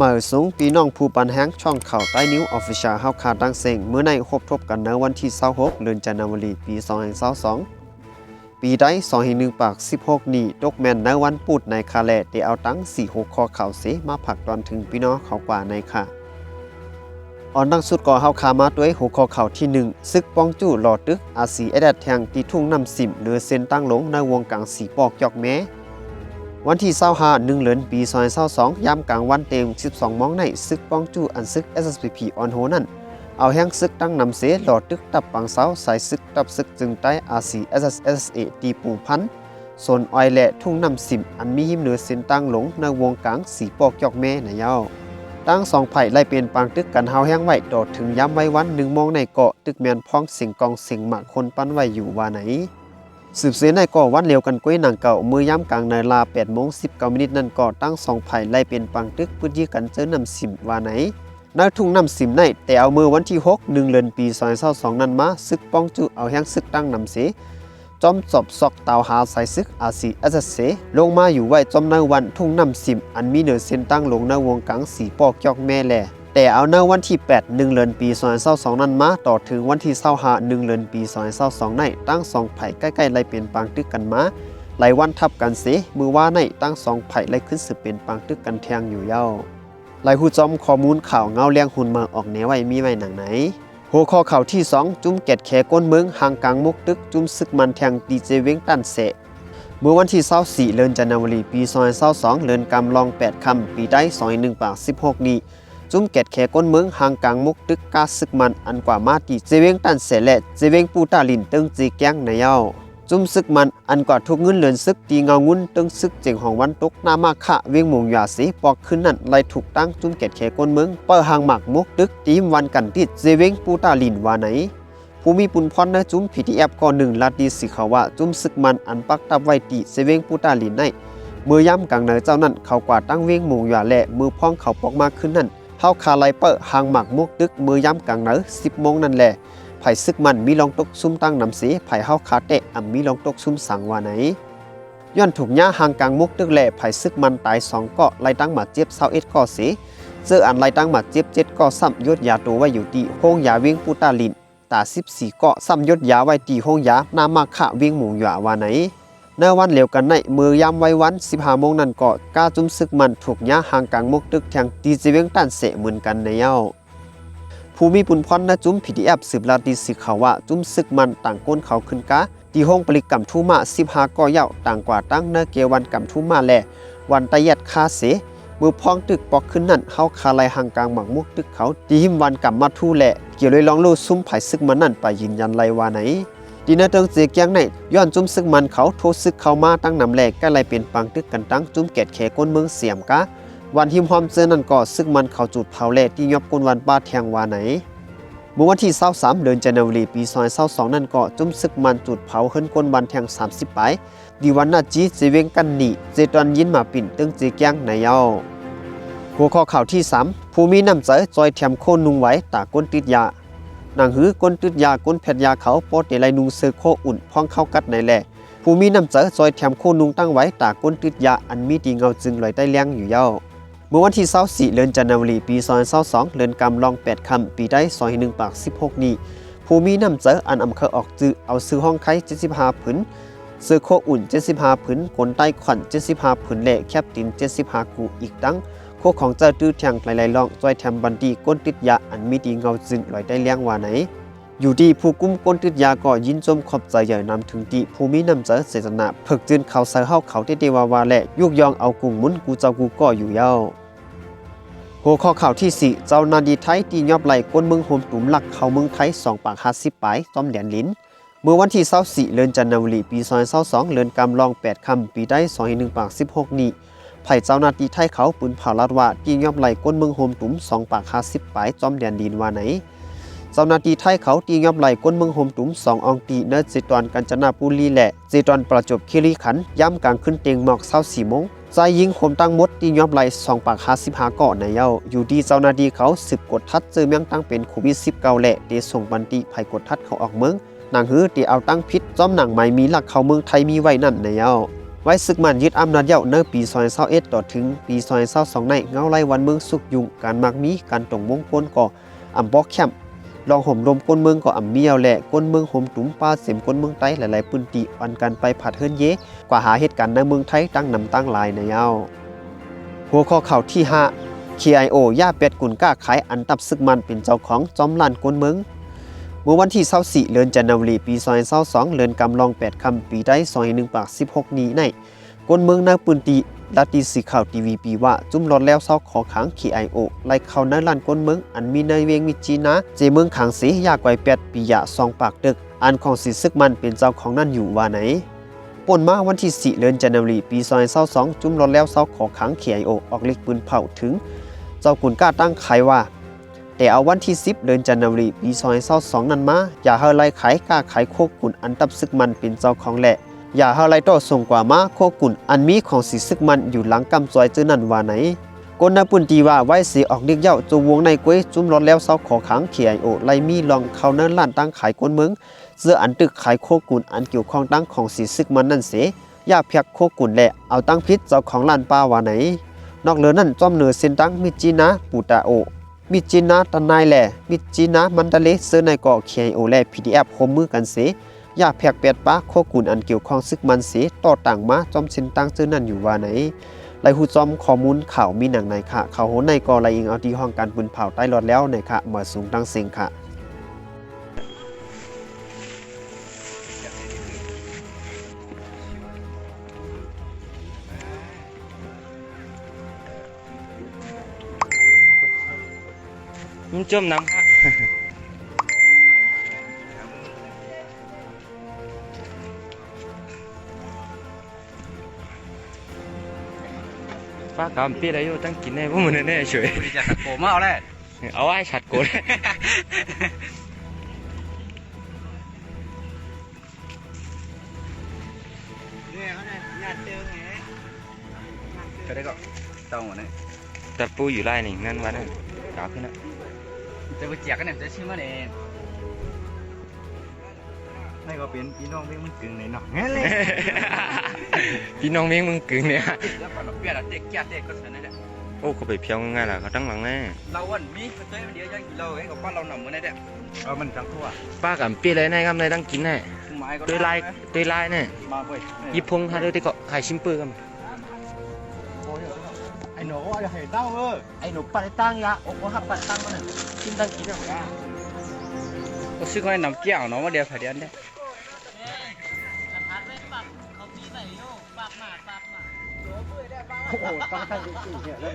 มาสูงปีน้องผู้ปันแฮงช่องข่าวใต้นิ้วออฟฟิเชียลเฮาขาดดังเสียงเมื่อในครบทบกันในวันที่26เดือนจันทวารีปี2022ปีใด2.1ปาก 16 นี้ตกแม่นในวันพุธในคาแลได้เอาตั้ง 4 6ข้อข่าวเสมาผลักตอนถึงพี่น้องเขากว่าในค่ะออนดังสุดก่อเฮาคามาด้วยหัวข้อข่าวที่ 1 ซึกป้องจู่หลอดตึกอาศีเอดดแทงตีทุ่งน้ำสิมหรือเส้นตั้งหลงในวงกลางสีปอกยอกแม้ วันที่25หนึ่งเดือนปี2022ยามกลางวันเต็ม 12มองในซึกป้องจู้อันซึก SSPP ออนโฮนั่นเอาแห้งซึกตั้งนำเสหลอดตึกตับปังเสาใส่ซึกตับซึกจึงใต้ RC SSSA ตีปูพันโซนออยและทุ่งนำสิมอันมีหิมเหนือเส้นตั้งหลงในวงกลางสีปอกยอกแม่ในเย้าตั้งสองไผ่ไล่เป็นปางตึกกันเฮาแห้งไว้โดดถึงย้ำไว้วันหนึ่งมองในเกาะตึกแมนพ้องสิงกองสิงหมากคนปั้นไว้อยู่ว่าไหน สืบเสียในก่อวันเร็วกันก้วยหนังเก่ามือย่ำกลางในลา8โมง19มินินั่นก่อตั้งสองไผ่ไล่เป็นปังตึกพื้นยี่กันเจอนำสิมว่าไหนในทุ่งนำสิมในแต่เอามือวันที่6หนึ่งเดือนปี2022นั้นมาซึกป้องจุเอาแห้งซึกตั้งนำเสจอมจอบซอกเตาหาใส่ซึกอาซีเอสเสลงมาอยู่ไว้จอมในวันทุ่งนำสิมอันมีเหนือเส้นตั้งลงในวงกลางสีปอกยอกแม่แหล่ แต่เอาในวันที่ 8 1เดือนปี2022นั้นมาต่อถึงวันที่25 1เดือนปี2022ในตั้งสองไผ่ใกล้ๆไล่เป็นปางตึกกันมาหลายวันทับกันเสมือว่าในตั้งสองไผ่ไล่ขึ้นสืบเป็นปางตึกกันแทงอยู่เย้าหลายหูจอมข้อมูลข่าวเงาเลี้ยงหุ่นมาออกแนวไว้มีไว้หนังไหนหัวข้อข่าวที่ 2 จุ้มแกดแขก้นเมืองห่างกลางมุกตึกจุ้มซึกมันแทงดีเจเว้งตันเสะเมื่อวันที่24เดือนจันทวารีปี2022เดือนกำลอง 8คำปีได้21ปาก16 นี้ จุ้มแกดแขก้นเมืองห่างกลางมุกตึกกาซึกมันอันกว่ามาตีเจเวงตันเสและเจเวงปูตาลินตึงจีแก้งในเย้าจุ้มซึกมันอันกว่าทุกเงินเลือนซึกตีเงางุ้นตึงซึกเจียงของวันตกนามาคะเวียงหมงหยาสีปอกขึ้นนั่นไล่ถูกตั้งจุ้มแกดแขก้นเมืองเปิดห่างหมักมุกตึกตีมวันกันติดเจเวงปูตาลินว่าไหนผู้มีปุนพรนะจุ้ม PTF ก่อหนึ่งลาดีสิขาว่าจุ้มซึกมันอันปักตับไวตีเซเวงปูตาลินในมือย่ำกลางเนอเจ้านั่นเขากว่าตั้งเวียงหมูหยาและมือพ้องเขาปอกมากขึ้นนั่น เฮาคาไลเปอร์หางหมักมุกตึกมือย่ำกลางเนอสิบโมงนั่นแหละไผ่ซึกมันมีลองตกซุ่มตั้งนำสีไผ่เฮาคาเตะอ่ำมีลองตกซุ่มสังว่าไหนย้อนถูกย่าหางกลางมุกตึกแหล่ไผ่ซึกมันตายสองเกาะไล่ตั้งหมาเจ็บเศร้าเอ็ดก่อสีเจออันไล่ตั้งหมาเจ็บเจ็ดก่อซ้ำยศยาตัวไว้อยู่ที่โฮงยาเวียงปูตาลินตาสิบสี่เกาะซ้ำยศยาไว้ที่โฮงยานามาขะเวียงหมูหยาว่าไหน ในวันเหลียวกันในมือยามไว้วัน15โมงนั้นก็กล้าจุ้มซึกมันถูกย่าห่างกลางมุกตึกแทงตีจีเวงตันเสะเหมือนกันในเย้าผู้มีปุนพรนะจุ้ม PDF สืบลาดีสิเขาว่าจุ้มซึกมันต่างก้นเขาขึ้นกะตีห้องปริกรรมทุมา15ก่อเย้าต่างกว่าตั้งเนเกวันกรรมทุมาแลวันตะยัดคาเสมือพองตึกปอกขึ้นนั่นเฮาคาไลห่างกลางหมักมุกตึกเขาตีหิมวันกรรมมาทู่แหละเกี่ยวเลยลองลูซุ่มไผซึกมันนั่นไปยืนยันไรว่าไหน ดีนะเติงเจียกยังในย้อนจุ้มซึกมันเขาโทษซึกเขามาตั้งนำแหลกก็เลยเป็นปังตึกกันตั้งจุ้มแกดแขก้นเมืองเสียมกะ วันหิมหอมเจอนั่นก็ซึกมันเขาจุดเผาแหลกที่ยอบก้นวันป้าแทงวาไหนเมื่อวันที่23เดือนจันทวารีปี2022นั่นก็จุ้มซึกมันจุดเผาเฮิรนก้นวันแทง30ไปดีวันนาจีเจเวงกันหนีเจตอนยินมาปิ่นตึงเจียกยังในเยาหัวข้อข่าวที่3ผู้มีน้ำใจจอยแถมโคนนุงไว้ตาก้นติดยา หนังหือก้นติดยาก้นแผดยาเขาโปเตไลนุงเซอโคอุ่นพ้องเข้ากัดในแหล่ผู้มีน้ำใจจอยแถมโคนุงตั้งไว้ตาก้นติดยาอันมีดีเงาจึงลอยใต้เลี้ยงอยู่เย้าเมื่อวันที่24เดือนจันทวารีปี2022เดือนกำลอง 8คำปีได้21ปาก 16 นี้ผู้มีน้ำใจออันอำเคอออกจือเอาซื้อห้องไข่75ผืนเสื้อโคอุ่น75ผืนกลใต้ขวัญ75ผืนแหละแคบติน75กูอีกตั้ง โคของเจ้าตื้อแทงหลายๆลองจอยแถมบันดีก้นติดยาอันมีดีเงาจึงลอยได้เลี้ยงว่าไหน อยู่ดีผู้กุ้มก้นติดยาก็ยินจมขอบใจใหญ่นำถึงตีภูมินำเจอเสนาเพิกจืนเขาใส่เฮาเขาที่เดวาวาและยุกยองเอากุ่งมุนกูเจ้ากูก็อยู่เย้าหัวข้อข่าวที่ 4 เจ้านาดีไทยตียอบไหลก้นเมืองโฮมตุ่มหลักเขาเมืองไทย2ปาก50ปลายจอมเหรียญลิ้น เมื่อวันที่24เดือนจันทวรีปี2022เดือนกำลอง 8คำปีได้21ปาก16 นี้ ไผ่เจ้าหน้าที่ไทยเขาปืนเผาลัดว่าตียอบไหลก้นเมืองโฮมตุ่ม2ปาก50ปลายจอมเหรียญลิ้นว่าไหนเจ้าหน้าที่ไทยเขาตียอบไหลก้นเมืองโฮมตุ่ม2ององตีเนเจตอนกัญจนาปุรีแหละเจตอนประจบคีรีขันย่ำกลางขึ้นเตียงหมอก24โมงใจยิงคมตั้งมดตียอบไหล2ปาก55เกาะในเย้าอยู่ดีเจ้าหน้าที่เขาสืบกดทัดเจอเมียงตั้งเป็นโควิด19แหละเดส่งบันติภัยกดทัดเขาออกเมืองนางฮือตีเอาตั้งพิษจอมหนังใหม่มีหลักเขาเมืองไทยมีไว้นั่นในเย้า ไว้ศึกมันยึดอำนาจเย้าในปี2021ต่อถึงปี2022ในเงาไล่วันเมืองสุกยุงการมักมีการตรงมงคลก่ออำบอกแคมป์ลองห่มรมก้นเมืองก็อำเมียวแหละก้นเมืองห่มตุ้มป้าเสียมก้นเมืองไต้หลายๆปืนติปันกันไปผัดเฮิรนเยกว่าหาเหตุการณ์ในเมืองไทยตั้งนำตั้งลายในเย้าหัวข้อข่าวที่5 KIO ย่าเป็ดกุนก้าขายอันตับซึกมันเป็นเจ้าของจอมลานกวนเมือง เมื่อวันที่24เดือนจันทวาคมปี2022เดือนกำลอง 8 คำ ปีได้201ปาก 16 นี้ในกวนเมืองนาปืนตีดัตตีสีข่าวทีวีปีว่า จุ่มรถแล้วเศร้าขอขัง KIO ไล่เข้าในลานกวนเมือง อันมีในเวียงมิจีนะ เจเมืองขังสียากไว้8ปียะ2ปากดึก อันของสีซึกมันเป็นเจ้าของนั่นอยู่ว่าไหนป่นมาวันที่ 4เดือนจันทวาคมปี2022จุ่มรถแล้วเศร้าขอขัง KIO อออกเล็กปืนเผาถึง เจ้าขุนกล้าตั้งขว่า แต่เอาวันที่ 10 เดือนจันทวาคมปี2022นั้นมาอย่าเฮาไล่ขายกล้าขายโคกุนอันตับซึกมันเป็นเจ้าของแหละอย่าเฮาไล่ต่อส่งกว่ามาโคกุนอันมีของสีซึกมันอยู่หลังกำซอยจื้อนั่นว่าไหนกนนปุ่นตีว่าไว้สีออกเรียกเย้าจูวงในกวยจุ่มรถแล้วเศร้าขอขังเขียโอไล่มีลองเขาเนินล้านตั้งขายกวนเมืองเสื้ออันตึกขายโคกุนอันเกี่ยวข้องตั้งของสีซึกมันนั่นเสอย่าเพียกโคกุนแหละเอาตั้งพิษเจ้าของล้านป้าว่าไหน นอกเหลือนั่นจอมเหนือเส้นตั้งมิจีนะปูตาโอ มิจินาตันนายแหล่มิจินามันตะเลเสื้อในเกาะ KIO และ PDF โฮมมือกันเสอย่าแพกเปียดปะโคกุลอันเกี่ยวข้องซึกมันเสต่อต่างมาจอมชินตั้งซื้อนั่นอยู่ว่าไหนไลหูจอมข้อมูลข่าวมีหนังในค่ะข่าวโหนในกอไลอิงเอาที่ห้องการปืนเผาใต้รถแล้วในค่ะมาสูงตั้งเสียงค่ะ จมน้ำค่ะป้ากำปีอะไรอยู่ตั้งกินได้พวกมันแน่ๆเฉยจะโกมาเอาแหละเอาไว้ฉัดโกนเนี่ยเขาเนี่ยญาติเจอไงก็ได้ก็ต้องหมดเลยแต่ปูอยู่ไร่นี่นั่นวันนั้นกาวขึ้นนะ จะไปเจียกันเนี่ยจะชื่อมาเนี่ยนี่ก็เป็นพี่น้องเพี่มึงกึ่งในหนองงั้นเลยพี่น้องเม้งมึงกึ่งเนี่ยแล้วก็เปลี่ยนเด็กแก่เด็กก็เสร็จนั่นแหละโอ้เขาไปเพียวง่ายๆล่ะเขาตั้งหลังแน่เราวันมีก็เต้มันเดียวยังกินเราไอ้กับป้าเราหนำมือนั่นแหละเออมันจังทั่วป้ากำปีอะไรแน่ครับในตั้งกินแน่ไม้ก็โดยไล่โดยไล่แน่มาเว้ยยิบพงฮาเดอร์ที่เกาะขายชิมเปอร์กัน ไอ้หนูว่าจะให้เต้าเออไอ้หนูปัดตั้งยาโอ้โหหับปัดตั้งมันกินตั้งกินอะก็ซื้อคนนำเกี่ยวเนาะว่าเดียวถ่ายเดียนเด้โอ้ตั้งตั้งจริงๆเนี่ยเรื่อง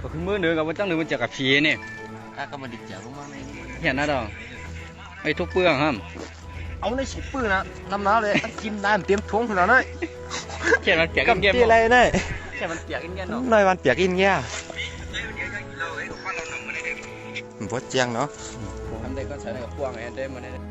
ก็คือมือหนึ่งกับมันจังหนึ่งมันจะกับผีนี่ถ้าก็มาดิบเจ๋งมากเลยเห็นนะดองไอ้ทุกเปลืองฮัม เอาในชิปปืนนะน้ำน้าเลยกินได้เตรียมท้องขนาดนั้นเขียนมันเปียกกับเงี้ยที่อะไรเนี่ยเขียนมันเปียกเงี้ยเนาะหน่อยวันเปียกอินเงี้ยบดเจียงเนาะทำได้ก็ใช้ในกับพวงไอ้ได้มาได้